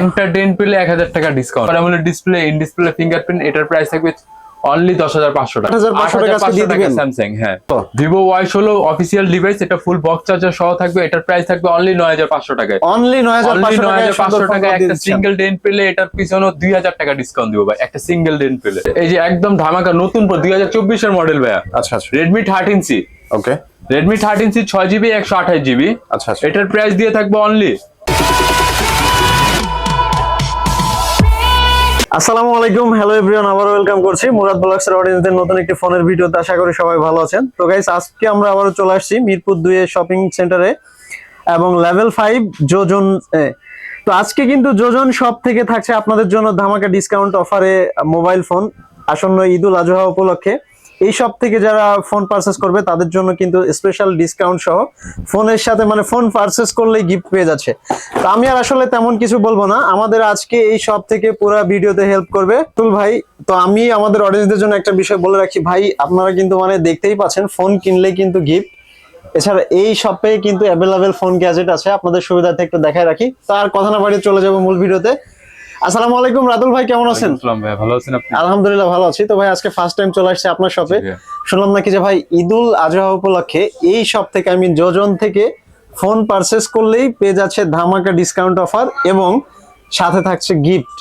একটা ডেন্ট পেলে এক হাজার টাকা ডিসকাউন্ট প্যারামোলেড ডিসপ্লে ইন ডিসপ্লে ফিঙ্গারপ্রিন্ট এটার প্রাইস থাকবে অনলি দশ হাজার পাঁচশো টাকা। 8,500 টাকা আজকে দিয়ে দিবেন? স্যামসাং হ্যাঁ। ভিভো ওয়াই ষোলো অফিসিয়াল ডিভাইস এটা ফুল বক্স চার্জার সহ থাকবে এটার প্রাইস থাকবে অনলি নয় হাজার পাঁচশো টাকায়। অনলি নয় হাজার পাঁচশো টাকা একটা সিঙ্গেল ডেন্ট পেলে এটার পিছনে দুই হাজার টাকা ডিসকাউন্ট দিব ভাই একটা সিঙ্গেল ডেন পেলে। এই যে একদম ধামাকা নতুন দুই হাজার চব্বিশের মডেল ভাইয়া। আচ্ছা আচ্ছা। Redmi thirteen C okay Redmi thirteen C ছয় জিবি একশো আঠাশ জিবি আচ্ছা আচ্ছা। এটার প্রাইস দিয়ে থাকবে অনলি আসসালামু আলাইকুম। হ্যালো এভরিওয়ান আবার ওয়েলকাম করছি মুরাদ ব্লগসের অডিয়েন্সদের নতুন একটি ফোনের ভিডিওতে। আশা করি সবাই ভালো আছেন। তো গাইস আজকে আমরা আবারও চলে আসছি মিরপুর দুই শপিং সেন্টারে এবং লেভেল ফাইভ যোজন তো আজকে কিন্তু যোজন শপ থেকে থাকছে আপনাদের জন্য ধামাকা ডিসকাউন্ট অফারে মোবাইল ফোন আসন্ন ঈদুল আজহা উপলক্ষে। এই সব থেকে যারা ফোন পারচেস করবে, তাদের জন্য কিন্তু স্পেশাল ডিসকাউন্ট সহ ফোনের সাথে মানে ফোন পারচেস করলেই গিফট পেয়ে যাচ্ছে। তো আমি আর আসলে তেমন কিছু বলব না। আমাদের আজকে এই সব থেকে পুরো ভিডিওতে হেল্প করবে তুল ভাই। তো আমি আমাদের অডিয়েন্সদের জন্য একটা বিষয় বলে রাখি, ভাই, আপনারা কিন্তু মানে দেখতেই পাচ্ছেন ফোন কিনলে কিন্তু গিফট এছাড়া এই শপে কিন্তু অ্যাভেলেবেল ফোন গ্যাজেট আছে, আপনাদের সুবিধার্থে একটু দেখায় রাখি। তার কথা না বাড়িয়ে চলে যাব মূল ভিডিওতে। আসসালামু আলাইকুম রাতুল ভাই কেমন আছেন? ভাই ভালো আছেন আপনি? আলহামদুলিল্লাহ ভালো আছি। তো ভাই আজকে ফার্স্ট টাইম চলে আসছে আপনার শপে শুনলাম নাকি যে ভাই ঈদুল আজহা উপলক্ষে এই শপ থেকে আমি যোজন থেকে ফোন পারচেস করলেই পেয়ে যাচ্ছে ধামাকা ডিসকাউন্ট অফার এবং সাথে থাকছে গিফট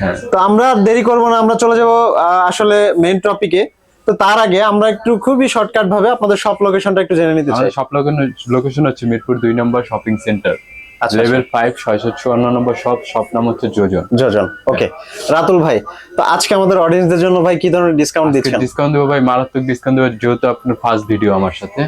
হ্যাঁ। তো আমরা দেরি করব না আমরা চলে যাব আসলে মেইন টপিকে তো তার আগে আমরা একটু খুবই শর্টকাট ভাবে আপনাদের সব লোকেশনটা একটু জেনে নিতে চাই। সব লোকেশন হচ্ছে মিরপুর দুই নম্বর শপিং সেন্টার লেভেল ফাইভ ছয়শো চুয়ান্ন নম্বর শপ শপ নাম হচ্ছে যোজন। যোজন ওকে রাতুল ভাই তো আজকে আমাদের অডিয়েন্সদের জন্য ভাই কি ধরনের ডিসকাউন্ট দিচ্ছেন? ডিসকাউন্ট দেবো ভাই মারাত্মক ডিসকাউন্ট দেবো যেহেতু আপনার ফার্স্ট ভিডিও আমার সাথে।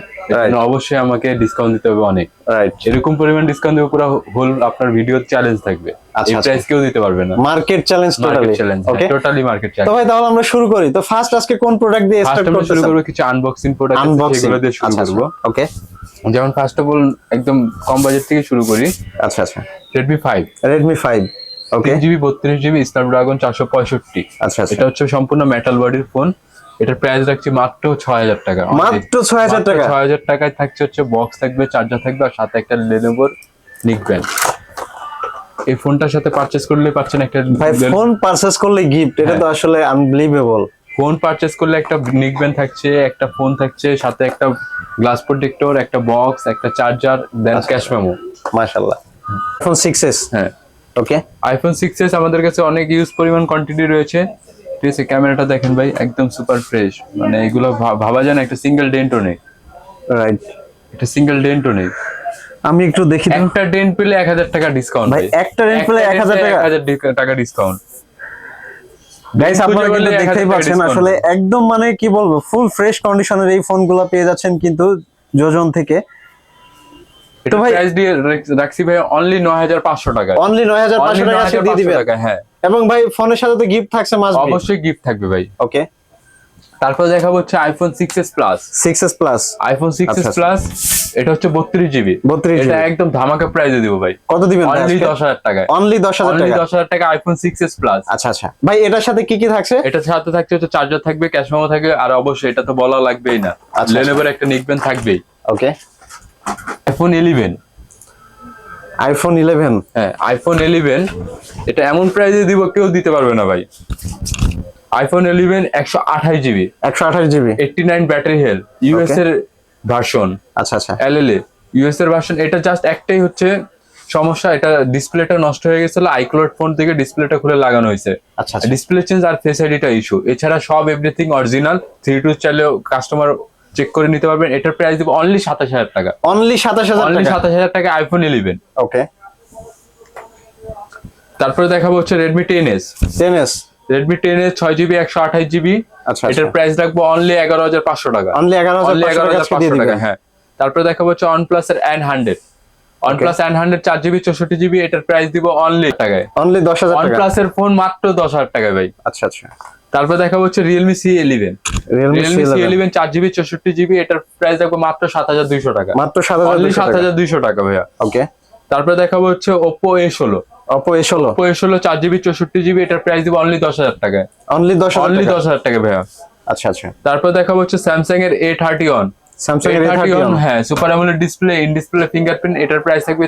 অবশ্যই আমাকে ডিসকাউন্ট দিতে হবে অনেক। রাইট এরকম পরিমাণ ডিসকাউন্ট দেবো পুরো হোল আপনার ভিডিও চ্যালেঞ্জ থাকবে। আচ্ছা, এই আচ্ছা। প্রাইস কেউ দিতে পারবে না। Market challenge totally challenge okay totally market তো ভাই তাহলে আমরা শুরু করি। তো ফার্স্ট আজকে কোন প্রোডাক্ট দিয়ে স্টার্ট আমরা শুরু করব কিছু আনবক্সিং প্রোডাক্ট সেগুলো দিয়ে শুরু করব। ওকে যেমন ফার্স্ট অফ অল একদম কম বাজেট থেকে শুরু করি। আচ্ছা আচ্ছা। Redmi five Redmi five okay GB বত্রিশ জিবি স্ন্যাপড্রাগন চারশো পঁয়ষট্টি। আচ্ছা আচ্ছা। এটা হচ্ছে সম্পূর্ণ মেটাল বডির ফোন এটার প্রাইস রাখছি মাত্র ছয় হাজার টাকা। মাত্র ছয় হাজার টাকা? ছয় হাজার টাকায় থাকছে হচ্ছে বক্স থাকবে চার্জার থাকবে আর সাথে একটা লেনোভোর নিকবেন এই ফোনটার সাথে পারচেস করলে পাচ্ছেন একটা ভাই ফোন পারচেজ করলে গিফট এটা তো আসলে আনবিলিভেবল ফোন পারচেস করলে একটা নিকবেন থাকছে একটা ফোন থাকছে সাথে একটা গ্লাস প্রোটেক্টর একটা বক্স একটা চার্জার দেন ক্যাশ মেমো মাশাআল্লাহ। ফোন 6s হ্যাঁ। ওকে আইফোন সিক্স এস আমাদের কাছে অনেক ইউজ পরিমাণ কোয়ান্টিটি রয়েছে। ঠিক আছে ক্যামেরাটা দেখেন ভাই একদম সুপার ফ্রেশ মানে এগুলো ভাবা যায় না একটা সিঙ্গেল ডেন্টও নেই। রাইট একটা সিঙ্গেল ডেন্টও নেই। আমি একটু দেখি একটা ডেন্ট পেলে এক হাজার টাকা ডিসকাউন্ট ভাই, একটা dent পেলে 1000 টাকা? এক হাজার টাকা ডিসকাউন্ট গাইস আপনারা কিন্তু দেখতেই পাচ্ছেন আসলে একদম মানে কি বলব ফুল ফ্রেশ কন্ডিশনের এই ফোনগুলো পেয়ে যাচ্ছেন কিন্তু যোজন থেকে। এটা ভাই- প্রাইস দিয়ে রাখ- রাখছি ভাই অনলি নয় হাজার পাঁচশো টাকা। অনলি 9500 টাকা দিয়ে দিবেন। হ্যাঁ। এবং ভাই ফোনের সাথে তো গিফট থাকছে মাস অবশ্যই গিফট থাকবে ভাই। ওকে তারপর দেখাবো হচ্ছে iPhone six S plus 6s plus iPhone six আচ্ছা, এস আচ্ছা। প্লাস এটা হচ্ছে বত্রিশ জিবি 32 এটা একদম ধামাকা প্রাইসে দিব ভাই। কত দিবেন অনলি? দশ হাজার টাকায়। অনলি 10000 অনলি টাকা দশ হাজার টাকা আইফোন সিক্স এস প্লাস আচ্ছা আচ্ছা। ভাই এটার সাথে কি কি থাকছে? এটার সাথে থাকছে হচ্ছে চার্জার থাকবে ক্যাশ মেমো থাকবে আর অবশ্যই এটা তো বলা লাগবেই না। আচ্ছা। লেনোভোর একটা নিকবেন থাকবেই। ওকে আইফোন ইলেভেন আইফোন 11 হ্যাঁ আইফোন ইলেভেন এটা এমন প্রাইসে দিব কেউ দিতে পারবে না ভাই। আইফোন ইলেভেন একশো আঠাশ GB 128 GB eighty nine battery health US এর ভার্সন আচ্ছা আচ্ছা। এলএলএ ইউএস এর ভার্সন এটা জাস্ট একটাই হচ্ছে সমস্যা এটা ডিসপ্লেটা নষ্ট হয়ে গেছিল আইক্লোড ফোন থেকে ডিসপ্লেটা খুলে লাগানো হয়েছে। আচ্ছা আচ্ছা। ডিসপ্লে চেঞ্জ আর ফেস আইডিটা ইস্যু এছাড়া সব এভরিথিং অরিজিনাল থ্রি টু চাইলেও কাস্টমার চেক করে নিতে পারবেন। এটার প্রাইস দিব অনলি সাতাশ হাজার টাকা। অনলি 27000 অনলি সাতাশ হাজার টাকা আইফোন ইলেভেন ওকে তারপরে দেখাবো হচ্ছে Redmi ten S 10s Redmi ten S ছয় জিবি একশো আঠাশ জিবি আচ্ছা এটার প্রাইস রাখব অনলি এগারো হাজার পাঁচশো টাকা। অনলি 11500 এগারো টাকা হাজার পাঁচশো টাকা হ্যাঁ। তারপরে দেখাবো হচ্ছে OnePlus এর এন হান্ড্রেড OnePlus হান্ড্রেড চার জিবি চৌষট্টি জিবি এটার প্রাইস দিব অনলি টাকায়। অনলি 10000 টাকা। OnePlus এর ফোন মাত্র দশ হাজার টাকায় ভাই। আচ্ছা আচ্ছা। তারপরে দেখাবো হচ্ছে Realme C Realme Realme C C11 eleven চার জিবি চৌষট্টি জিবি এটার প্রাইস রাখব মাত্র সাত হাজার দুইশো টাকা। মাত্র 7200 সাত টাকা। হাজার দুইশো টাকা ভাইয়া। ওকে তারপরে দেখাবো হচ্ছে ওপো এ ষোলো। Oppo A16 ওপো এ ষোলো চার জিবি চৌষট্টি জিবি এটার প্রাইস দিব অনলি দশ হাজার টাকায়। অনলি 10000 অনলি দশ হাজার টাকা ভাইয়া। আচ্ছা আচ্ছা। তারপর দেখাবো হচ্ছে স্যামসাং এর এ থার্টি ওয়ান Samsung এর থার্টি A31 হ্যাঁ super AMOLED display in display fingerprint এটার প্রাইস থাকবে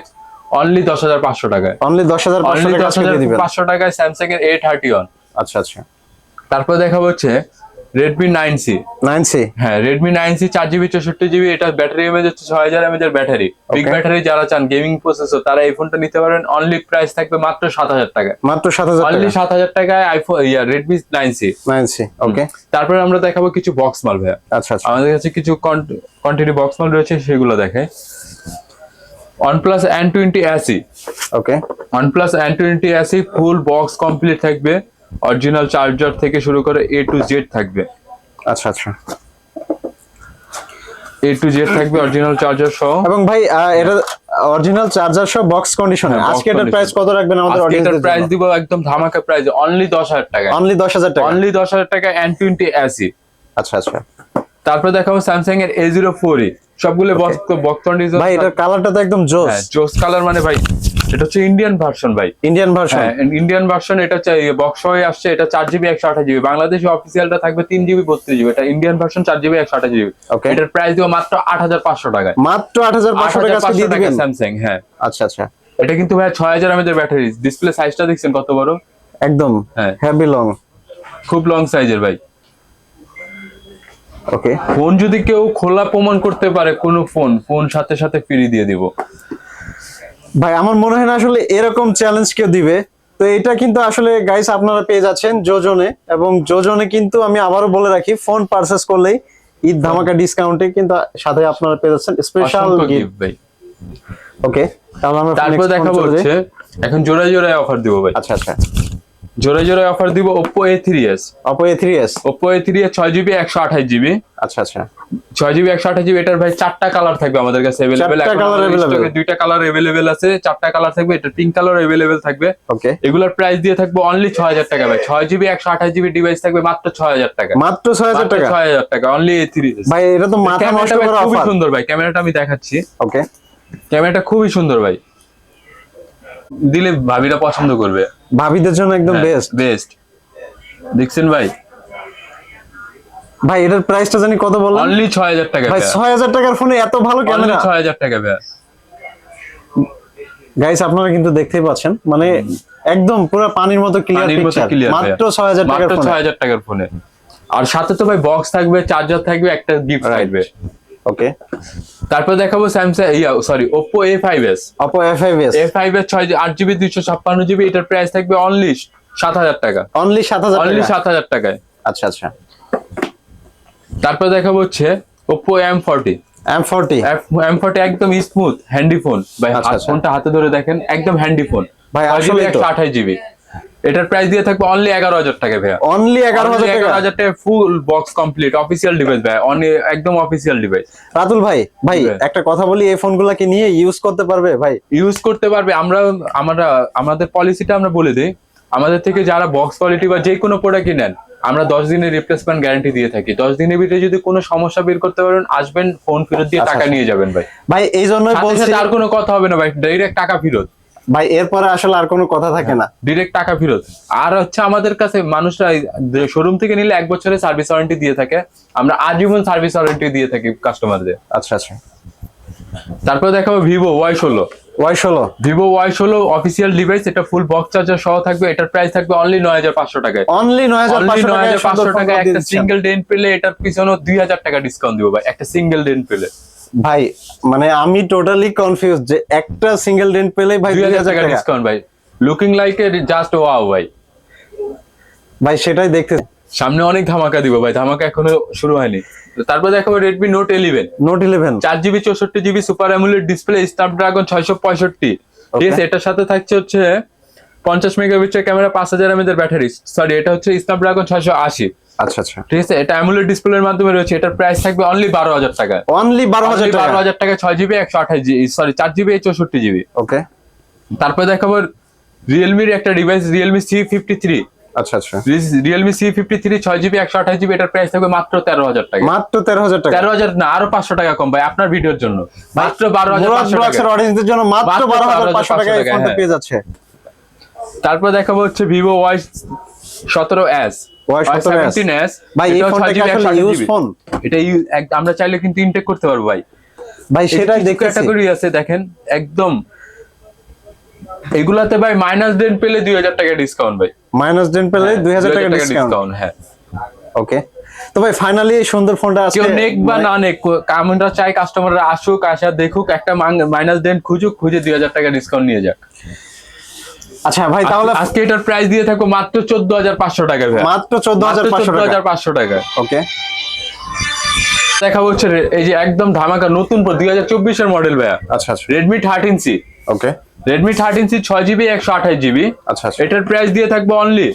অনলি দশ হাজার পাঁচশো টাকায়। অনলি দশ হাজার পাঁচশো দশ টাকায় স্যামসাং এর এ থার্টি ওয়ান আচ্ছা আচ্ছা। তারপর দেখাবো হচ্ছে Redmi nine C nine C হ্যাঁ রেডমি নাইন সি চার জিবি চৌষট্টি জিবি এটা ব্যাটারি এমএজ হচ্ছে ছয় হাজার এমএজ এর ব্যাটারি বিগ ব্যাটারি যারা চান গেমিং প্রসেসর তারা এই ফোনটা নিতে পারেন। অনলি প্রাইস থাকবে মাত্র সাত হাজার টাকা মাত্র সাত হাজার অনলি সাত হাজার টাকায় iPhone yeah Redmi nine C nine C okay তারপরে আমরা দেখাবো কিছু বক্স মাল ভাইয়া। আচ্ছা আচ্ছা। আমাদের কাছে কিছু কোয়ান্টিটি বক্স মাল রয়েছে সেগুলো দেখে OnePlus N twenty SE okay OnePlus N twenty SE full box complete থাকবে। অরিজিনাল চার্জার থেকে শুরু করে এ টু জেড থাকবে। আচ্ছা আচ্ছা। এ টু জেড থাকবে অরিজিনাল চার্জার সহ। এবং ভাই এটা অরিজিনাল চার্জার সহ বক্স কন্ডিশনে হ্যাঁ, আজকে এটার প্রাইস কত রাখবেন আমাদের আজকে এটার প্রাইস দিব একদম ধামাকা প্রাইস অনলি দশ হাজার টাকা। অনলি দশ হাজার টাকা। অনলি দশ হাজার টাকা এন টোয়েন্টি এসি আচ্ছা আচ্ছা। তারপরে দেখাবো স্যামসাং এর এ জিরো ফোর সবগুলো বক্স বক্স কন্ডিশন ভাই এটার কালারটা তো একদম জোস। হ্যাঁ জোস কালার মানে ভাই এটা হচ্ছে ইন্ডিয়ান ভার্সন ভাই। ইন্ডিয়ান ভার্সন ইন্ডিয়ান ভার্সন এটা বক্স হয়ে আসছে এটা চার জিবি একশো আঠাশ জিবি বাংলাদেশে অফিসিয়ালটা থাকবে তিন জিবি বত্রিশ জিবি এটা ইন্ডিয়ান ভার্সন চার জিবি একশো আঠাশ জিবি. এটার প্রাইস দিব মাত্র আট হাজার পাঁচশো টাকায়। মাত্র আট হাজার পাঁচশো টাকা স্যামসাং হ্যাঁ। আচ্ছা আচ্ছা। এটা কিন্তু ভাই ছয় হাজার এমএজ ব্যাটারি ডিসপ্লে সাইজটা দেখছেন কত বড়? একদম। হ্যাঁ। হ্যাভি লং খুব লং সাইজের ভাই। ওকে ফোন যদি কেউ খোলা প্রমাণ করতে পারে কোনো ফোন ফোন সাথে সাথে ফ্রি দিয়ে দিব। ভাই আমার মনে হয় না আসলে এরকম চ্যালেঞ্জ কেউ দিবে। তো এটা কিন্তু আসলে গাইস আপনারা পেয়ে যাচ্ছেন যোজনে এবং যোজনে কিন্তু আমি আবারও বলে রাখি ফোন পারচেস করলেই ঈদ ধামাকা ডিসকাউন্টে কিন্তু সাথে আপনারা পেয়ে যাচ্ছেন স্পেশাল গিফট ভাই। ওকে তাহলে আমরা তারপর যাই। হচ্ছে এখন জোড়ায় জোড়ায় অফার দিব ভাই। আচ্ছা আচ্ছা। জোড়ায় জোড়ায় অফার দিব ওপো থ্রি এস ছয় জিবি একশো আঠাশ জিবি আচ্ছা আচ্ছা। ছয় জিবি একশো আঠাশ জিবি এটার ভাই চারটা কালার থাকবে আমাদের কাছে অ্যাভেলেবেল। দুইটা কালার অ্যাভেলেবেল আছে চারটা কালার থাকবে এটা পিঙ্ক কালার অ্যাভেলেবেল থাকবে। ওকে এগুলোর প্রাইস দিয়ে থাকবে অনলি ছয় হাজার টাকা ভাই। ছয় জিবি একশো আঠাশ জিবি ডিভাইস থাকবে মাত্র ছয় হাজার টাকা। মাত্র ছয় হাজার টাকা? ছয় হাজার টাকা অনলি থ্রি ভাই এটা তো মাথা নষ্ট ক্যামেরাটা করা খুবই সুন্দর ভাই ক্যামেরাটা আমি দেখাচ্ছি। ওকে ক্যামেরাটা খুবই সুন্দর ভাই। দিলে ভাবিরা পছন্দ করবে। ভাবিদের জন্য একদম হ্যাঁ। বেস্ট বেস্ট দেখছেন ভাই? ভাই এটার প্রাইসটা জানি কত বললাম অনলি ছয় হাজার টাকা ভাই ছয় হাজার টাকার ফোনে এত ভালো ক্যামেরা ছয় হাজার টাকা ভাই গাইস আপনারা কিন্তু দেখতেই পাচ্ছেন মানে একদম পুরো পানির মতো ক্লিয়ার পিকচার মাত্র ছয় হাজার টাকার মাত্র ফোনে ছয় হাজার টাকার ফোনে আর সাথে তো ভাই বক্স থাকবে চার্জার থাকবে একটা গিফট. থাকবে। ওকে তারপর দেখাবো Samsung yeah sorry five S ছয় আট জিবি দুইশো ছাপ্পান্ন জিবি এটার প্রাইস থাকবে অনলি সাত হাজার টাকা। অনলি সাত হাজার অনলি টাকা। সাত হাজার টাকায়। আচ্ছা আচ্ছা। তারপর দেখাবো হচ্ছে Oppo M forty M forty M forty একদম স্মুথ হ্যান্ডি ফোন ভাই আচ্ছা, আচ্ছা। ফোনটা হাতে ধরে দেখেন একদম হ্যান্ডি ফোন ভাই, একশো আঠাশ জিবি এটার প্রাইস দিয়ে থাকবে অনলি এগারো হাজার টাকা ভাইয়া। অনলি এগারো হাজার টাকা? Full box complete official device ভাই। একদম অফিসিয়াল ডিভাইস রাতুল ভাই ভাই। একটা কথা বলি এই ফোনগুলা কি নিয়ে ইউজ করতে পারবে ভাই? ইউজ করতে পারবে। আমরা আমরা আমাদের পলিসিটা আমরা বলে দিই। আমাদের থেকে যারা বক্স কোয়ালিটি বা যে কোনো প্রোডাক্ট নেন আমরা দশ দিনের রিপ্লেসমেন্ট গ্যারান্টি দিয়ে থাকি। দশ দিনের ভিতরে যদি কোনো সমস্যা বের করতে পারেন আসবেন ফোন ফেরত দিয়ে আচ্ছা, টাকা আচ্ছা। নিয়ে যাবেন ভাই। ভাই এই জন্যই বলছি আর কোনো কথা হবে না ভাই ডাইরেক্ট টাকা ফেরত। ভাই এরপরে আসলে আর কোনো কথা থাকে না। ডিরেক্ট টাকা ফেরত। আর হচ্ছে আমাদের কাছে মানুষরা শোরুম থেকে নিলে এক বছরের সার্ভিস ওয়ারেন্টি দিয়ে থাকে। আমরা আজীবন সার্ভিস ওয়ারেন্টি দিয়ে থাকি কাস্টমারদের আচ্ছা আচ্ছা। তারপর দেখাবো ভিভো ওয়াই ষোলো। ওয়াই ষোলো। ভিভো ওয়াই ষোলো অফিসিয়াল ডিভাইস এটা ফুল বক্স চার্জার সহ থাকবে এটার প্রাইস থাকবে অনলি নয় হাজার পাঁচশো টাকায়। অনলি নয় হাজার পাঁচশো নয় টাকা একটা সিঙ্গেল ডেন পেলে এটার পিছনে দুই হাজার টাকা ডিসকাউন্ট দিব ভাই একটা সিঙ্গেল ডেন পেলে। ভাই মানে আমি টোটালি কনফিউজ যে একটা সিঙ্গেল ডেন্ট পেলেই ভাই দুই হাজার টাকা ডিসকাউন্ট ভাই। Looking like a just wow ভাই। ভাই সেটাই দেখতে সামনে অনেক ধামাকা দিব ভাই ধামাকা এখনও শুরু হয়নি। তারপর দেখাবো Redmi note eleven note eleven চার জিবি চৌষট্টি GB super AMOLED display Snapdragon ছয়শো পঁয়ষট্টি। ঠিক আছে এটার সাথে থাকছে হচ্ছে পঞ্চাশ মেগাপিক্সেল ক্যামেরা পাঁচ হাজার এমএজ ব্যাটারি সরি এটা হচ্ছে স্ন্যাপড্রাগন ছয়শো আশি। আচ্ছা আচ্ছা। ঠিক আছে এটা অ্যামুলেট ডিসপ্লের মাধ্যমে রয়েছে। এটার প্রাইস থাকবে অনলি বারো হাজার টাকা। অনলি বারো হাজার বারো হাজার টাকা ছয় জিবি একশো আঠাশ জিবি সরি চার জিবি চৌষট্টি জিবি ওকে তারপরে দেখাবো রিয়েলমির একটা device Realme C fifty three আচ্ছা আচ্ছা। রিয়েলমি সি ফিফটি থ্রি ছয় জিবি একশো আঠাশ জিবি এটার প্রাইস থাকবে মাত্র তেরো হাজার টাকা। মাত্র তেরো হাজার টাকা। তেরো হাজার না আরও পাঁচশো টাকা কম ভাই আপনার ভিডিওর জন্য। মাত্র বারো হাজার অডিয়েন্সদের জন্য মাত্র মাত্র বারো হাজার পাঁচশো টাকা এই টাকা, ফোনটা হ্যাঁ। পেয়ে যাচ্ছে। তারপর দেখাবো হচ্ছে ভিভো ওয়াই সতেরো এস Y 17s এস ভাই এই ফোনটা ইউজ ফোন এটা আমরা চাইলে কিন্তু ইনটেক করতে পারব ভাই। ভাই ক্যাটাগরি আছে দেখেন একদম। এগুলাতে ভাই মাইনাস ডেন পেলে দুই হাজার টাকা ডিসকাউন্ট ভাই। মাইনাস ডেন পেলে দুই হাজার টাকা ডিসকাউন্ট হ্যাঁ। ওকে। তো ভাই ফাইনালি এই সুন্দর ফোনটা আজকে কেউ নেক বা মানে- না নেক আমরা চাই কাস্টমাররা আসুক আসা দেখুক একটা মাইনাস ডেন খুঁজুক খুঁজে দুই হাজার টাকা ডিসকাউন্ট নিয়ে যাক। আচ্ছা ভাই তাহলে আজকে এটার প্রাইস দিয়ে থাকব মাত্র চোদ্দ হাজার পাঁচশো টাকা ভাই। মাত্র চোদ্দ হাজার পাঁচশো চোদ্দ টাকা। ওকে। দেখা হচ্ছে এই যে একদম ধামাকা নতুন দুই হাজার চব্বিশের মডেল ভাইয়া। আচ্ছা আচ্ছা। Redmi thirteen C okay Redmi thirteen C ছয় জিবি একশো আঠাশ জিবি আচ্ছা আচ্ছা। এটার প্রাইস দিয়ে থাকব অনলি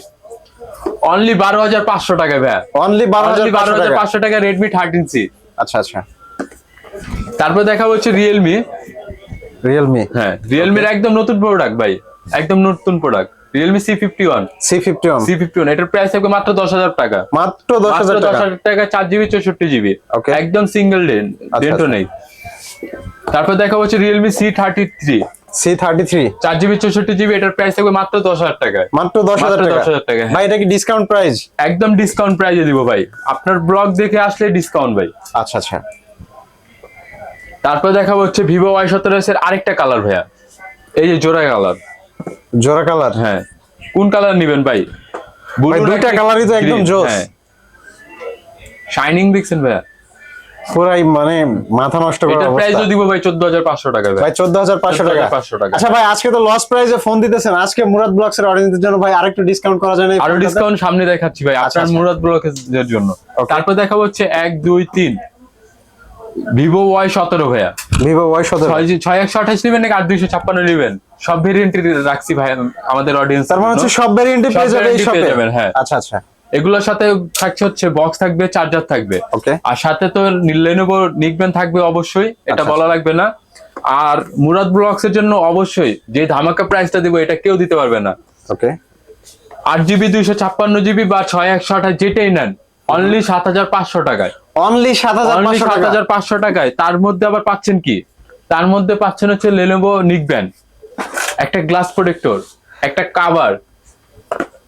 অনলি বারো হাজার পাঁচশো টাকা ভাইয়া। অনলি বারো হাজার বারো হাজার পাঁচশো টাকা রেডমি থার্টিন সি আচ্ছা আচ্ছা। তারপর দেখা হচ্ছে রিয়েলমি রিয়েলমি হ্যাঁ রিয়েলমির একদম নতুন প্রোডাক্ট ভাই একদম নতুন product Realme C fifty one C fifty one C fifty one এটার প্রাইস থাকবে মাত্র দশ হাজার টাকা। মাত্র দশ হাজার টাকা। চার জিবি চৌষট্টি জিবি. একদম সিঙ্গেল ডেন ডেন্টও। নেই। তারপর দেখা হচ্ছে Realme C thirty three C thirty three চার জিবি চৌষট্টি জিবি এটার প্রাইস থাকবে মাত্র দশ হাজার টাকায়। মাত্র দশ হাজার টাকা। 10,000 টাকা, হ্যাঁ। ভাই এটা কি ডিসকাউন্ট প্রাইস একদম ডিসকাউন্ট প্রাইজে দিব ভাই। আপনার ব্লগ দেখে আসলে ডিসকাউন্ট ভাই। আচ্ছা আচ্ছা। তারপর দেখা হচ্ছে ভিভো ওয়াই সতেরো এর আরেকটা কালার ভাইয়া। এই যে জোড়া কালার জোড়া কালার হ্যাঁ। কোন কালার নিবেন ভাই? দুইটা colour-ই তো একদম জোস। শাইনিং দেখছেন ভাইয়া? পুরাই মানে মাথা নষ্ট করার এটার অবস্থা। প্রাইসও দিব ভাই চোদ্দ হাজার পাঁচশো টাকা ভাই। ভাই চোদ্দ হাজার পাঁচশো টাকা। 14,500 টাকা। আচ্ছা ভাই আজকে তো লস প্রাইসে ফোন দিতেছেন। আজকে মুরাদ ব্লগস এর অডিয়েন্সের জন্য ভাই আরেকটু ডিসকাউন্ট করা যায় না আরও ডিসকাউন্ট সামনে দেখাচ্ছি ভাই আচ্ছা, আপনার আচ্ছা। মুরাদ ব্লকের জন্য। Okay. তারপর দেখা হচ্ছে এক দুই তিন। ভিভো ওয়াই সতেরো ভাইয়া। ভিভো ওয়াই সতেরো। ছয় একশো আঠাশ নেবেন নাকি আট দুইশো ছাপ্পান্ন নেবেন? সব ভেরিয়েন্টের রাখছি ভাই আমাদের অডিয়েন্স তার মানে হচ্ছে সব ভ্যারিয়েন্টে সব পেয়ে যাবে এই শপে যাবেন, হ্যাঁ। আচ্ছা আচ্ছা। এগুলোর সাথে থাকছে হচ্ছে বক্স থাকবে চার্জার থাকবে। ওকে আর সাথে তো লেনোভো নিকবেন থাকবে অবশ্যই এটা আচ্ছা, বলা লাগবে না। আর মুরাদ ব্লগস এর জন্য অবশ্যই যে ধামাকা প্রাইসটা দিব এটা কেউ দিতে পারবে না। ওকে আট জিবি দুইশো ছাপ্পান্ন জিবি বা ছয় একশো আঠাশ যেটাই নেন অনলি সাত হাজার পাঁচশো টাকায়। অনলি সাত হাজার পাঁচশো সাত হাজার পাঁচশো টাকায়। তার মধ্যে আবার পাচ্ছেন কি? তার মধ্যে পাচ্ছেন হচ্ছে লেনোভো নিকবেন একটা গ্লাস প্রোটেক্টর একটা কাভার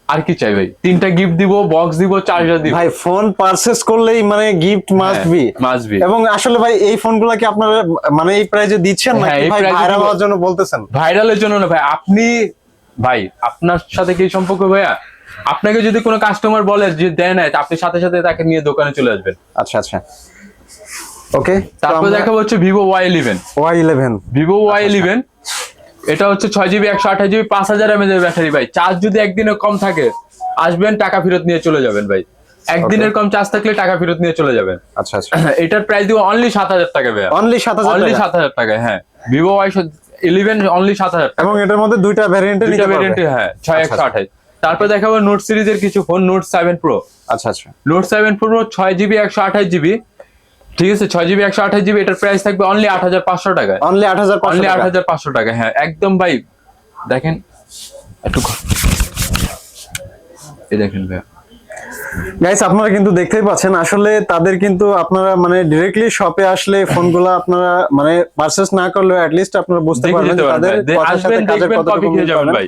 আর কি চাই ভাই? তিনটা গিফট দিব বক্স দিব চার্জার দিব। ভাই ফোন পারচেস করলেই মানে gift must be must be এবং আসলে ভাই এই ফোনগুলো কি আপনারা মানে এই প্রাইজে দিচ্ছেন হ্যাঁ, নাকি এই ভাই ভাইরাল। হওয়ার জন্য বলতেছেন? ভাইরালের জন্য না ভাই আপনি ভাই আপনার সাথে কি সম্পর্ক ভাইয়া? আপনাকে যদি কোনো কাস্টমার বলে যে দেয় না আপনি সাথে সাথে তাকে নিয়ে দোকানে চলে আসবেন। আচ্ছা আচ্ছা। ওকে তারপর দেখা হচ্ছে Vivo Y eleven Y eleven Vivo Y eleven এটা হচ্ছে ছয় জিবি একশো আঠাশ জিবি পাঁচ হাজার এমএজ এর ব্যাটারি ভাই। চার্জ যদি একদিনে কম থাকে আসবেন টাকা ফেরত নিয়ে চলে যাবেন ভাই। একদিনের কম চার্জ থাকলে টাকা ফেরত নিয়ে চলে যাবেন। আচ্ছা আচ্ছা। এটার প্রাইস দিব অনলি সাত হাজার টাকা ভাই অনলি সাত হাজার অনলি সাত হাজার টাকা হ্যাঁ। ভিভো ওয়াই ইলেভেন অনলি সাত হাজার এবং এটার মধ্যে দুইটা ভ্যারিয়েন্টে দুইটা ভেরিয়েন্টে হ্যাঁ ছয় আচ্ছা, একশো আঠাশ। তারপর দেখাবো নোট সিরিজের কিছু ফোন নোট সেভেন প্রো আচ্ছা আচ্ছা। নোট সেভেন প্রো ছয় জিবি একশো আঠাশ জিবি ঠিক আছে ছয় জিবি একশো আঠাশ জিবি এটার প্রাইস থাকবে অনলি আট হাজার পাঁচশো টাকায়। অনলি আট হাজার পাঁচশো অনলি আট হাজার পাঁচশো টাকা হ্যাঁ একদম ভাই। দেখেন একটু এই দেখেন ভাইয়া। গাইস আপনারা কিন্তু দেখতেই পাচ্ছেন আসলে তাদের কিন্তু আপনারা মানে ডিরেক্টলি শপে আসলে ফোনগুলো আপনারা মানে পারচেস না করলেও লিস্ট আপনারা বুঝতে পারবেন তাদের ভাই। আসবেন দেখবেন কপি খেয়ে যাবেন ভাই।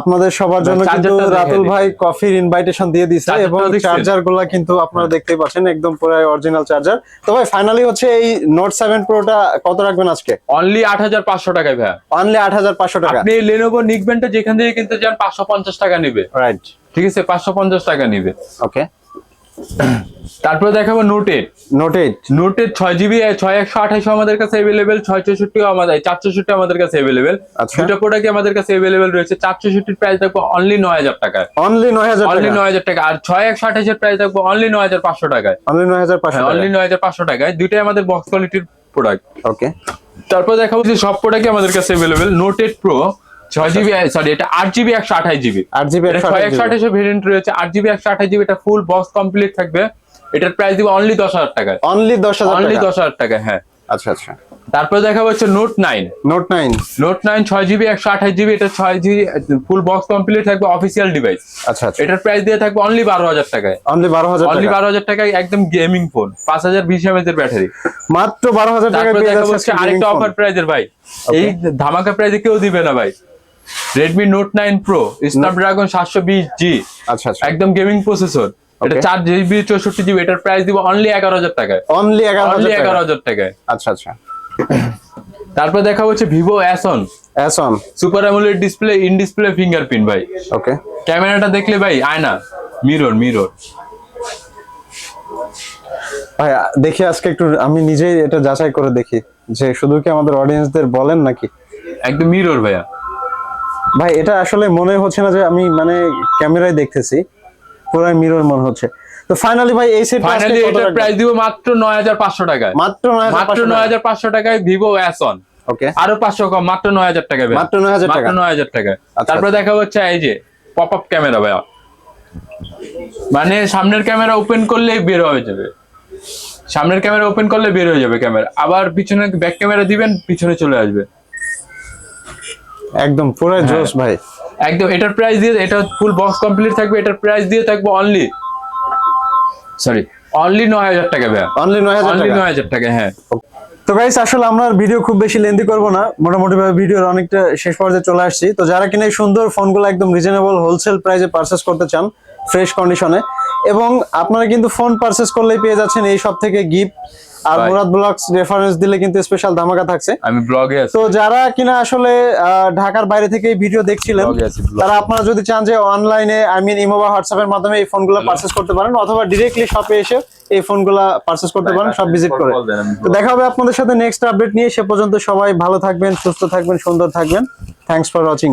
আপনাদের সবার জন্য কিন্তু রাতুল ভাই কফির ইনভাইটেশন দিয়ে দিছে এবং চার্জারগুলা কিন্তু আপনারা দেখতেই পাচ্ছেন একদম পুরো অরিজিনাল চার্জার তো ভাই ফাইনালি হচ্ছে এই নোট সেভেন প্রোটা কত রাখবেন আজকে? অনলি আট হাজার পাঁচশো টাকায় ভাই অনলি আট হাজার পাঁচশো টাকা। আপনি লেনোভো নিকবেনটা যেখান থেকে কিনতে যান পাঁচশো পঞ্চাশ টাকা নিবে। রাইট ঠিক আছে? পাঁচশো পঞ্চাশ টাকা নিবে। ওকে তারপরে দেখাবো নোট এইট নোট এইট নোটের ছয় জিবি ছয় একশো আঠাশও আমাদের কাছে অ্যাভেলেবেল ছয় চৌষট্টি আমাদের চার চৌষট্টি আমাদের কাছে অ্যাভেলেবেল আচ্ছা। দুটো প্রোডাক্ট আমাদের কাছে অ্যাভেলেবেল রয়েছে চার চৌষট্টির প্রাইস থাকবে অনলি নয় হাজার টাকায়। অনলি নয় হাজার অনলি নয় হাজার টাকা। আর ছয় একশো আঠাশের প্রাইস থাকবে অনলি নয় হাজার পাঁচশো টাকায়। অনলি নয় হাজার পাঁচশো হ্যাঁ অনলি নয় হাজার পাঁচশো টাকায়। দুইটাই আমাদের বক্স কোয়ালিটির প্রোডাক্ট ওকে তারপর দেখাবো যে সব প্রোডাক্টই আমাদের কাছে অ্যাভেলেবেল নোট এইট প্রো ছয় জিবি সরি এটা আট জিবি একশো আঠাশ জিবি আট জিবি একশো আঠাশ আঠাশের ভেরিয়েন্ট রয়েছে আট জিবি একশো আঠাশ জিবি এটা ফুল বক্স কমপ্লিট থাকবে। এটার প্রাইস দিব অনলি দশ হাজার টাকায়। অনলি দশ হাজার অনলি দশ হাজার টাকা হ্যাঁ। আচ্ছা আচ্ছা। তারপরে দেখা হচ্ছে note nine note nine note nine ছয় জিবি একশো আঠাশ জিবি এটা ছয় জিবি ফুল বক্স কমপ্লিট থাকবে অফিসিয়াল ডিভাইস আচ্ছা আচ্ছা। এটার প্রাইস দিয়ে থাকবে অনলি বারো হাজার টাকায়। অনলি বারো হাজার অনলি বারো হাজার টাকায় একদম গেমিং ফোন পাঁচ হাজার বিশ এমএচ এর ব্যাটারি মাত্র বারো হাজার টাকা আরেকটা অফার। প্রাইজের ভাই। এই ধামাকা প্রাইজে কেউ দিবে না ভাই। Redmi note nine pro Snapdragon সাতশো বিশ জি আচ্ছা আচ্ছা। একদম গেমিং প্রসেসর এটা. চার জিবি চৌষট্টি জিবি এটার প্রাইস দিব অনলি এগারো হাজার টাকায়। অনলি এগারো হাজার টাকায়। আচ্ছা আচ্ছা। তারপর দেখা হচ্ছে Vivo S one super AMOLED display in display fingerprint ভাই। ওকে ক্যামেরাটা দেখলে ভাই আয়না মিরর মিরর ভাই দেখি আজকে একটু আমি নিজেই এটা যাচাই করে দেখি। যে শুধু কি আমাদের অডিয়েন্সদের বলেন নাকি? একদম মিরর ভাইয়া। ভাই এটা আসলে মনে হচ্ছে না যে আমি মানে ক্যামেরায় দেখতেছি। পুরো মিরর মনে হচ্ছে। তো ফাইনালি ভাই এই সেট ফাইনালি এটা প্রাইস দিব মাত্র নয় হাজার পাঁচশো টাকায়। মাত্র মাত্র নয় হাজার পাঁচশো টাকায়। ভিভো অ্যাস অন ওকে আরও পাঁচশো কম মাত্র নয় হাজার টাকা ভাইয়া। মাত্র 9,000 টাকা? মাত্র নয় হাজার টাকায়। আচ্ছা, তারপরে দেখা হচ্ছে এই যে পপ আপ ক্যামেরা ভাইয়া। মানে সামনের ক্যামেরা ওপেন করলেই বের হয়ে যাবে। সামনের ক্যামেরা ওপেন করলে বের হয়ে যাবে ক্যামেরা আবার পিছনে ব্যাক ক্যামেরা দিবেন পিছনে চলে আসবে। একদম পুরো জোস ভাই। একদম এটার প্রাইস দিয়ে এটা ফুল বক্স কমপ্লিট থাকবে এটার প্রাইস দিয়ে থাকবে অনলি সরি অনলি নয় হাজার টাকা ভাইয়া। অনলি নয় হাজার অনলি টাকা। নয় হাজার টাকা হ্যাঁ। তো গাইস আসলে আমরা ভিডিও খুব বেশি লেন্দি করব না। মোটামুটি ভাবে ভিডিওর অনেকটা শেষ পর্যায়ে চলে আসছি। তো যারা কিনা এই সুন্দর ফোনগুলো একদম রিজনেবল হোলসেল প্রাইসে পারচেস করতে চান ফ্রেশ কন্ডিশনে এবং আপনারা কিন্তু ফোন পারচেস করলেই পেয়ে যাচ্ছেন এই সব থেকে gift R. Murad blogs reference দিলে কিন্তু স্পেশাল ধামাকা থাকছে। আমি ব্লগে আছি। তো যারা কিনা আসলে ঢাকার বাইরে থেকে ভিডিও দেখছিলেন। তারা আপনারা যদি চান যে অনলাইনে আই মিন ইমো বা হোয়াটসঅ্যাপের মাধ্যমে এই ফোনগুলো পারচেস করতে পারেন অথবা ডিরেক্টলি শপে এসে এই ফোনগুলো পারচেস করতে পারেন সব ভিজিট করে। তো দেখা হবে আপনাদের সাথে নেক্সট আপডেট নিয়ে। সে পর্যন্ত সবাই ভালো থাকবেন সুস্থ থাকবেন সুন্দর থাকবেন। Thanks for watching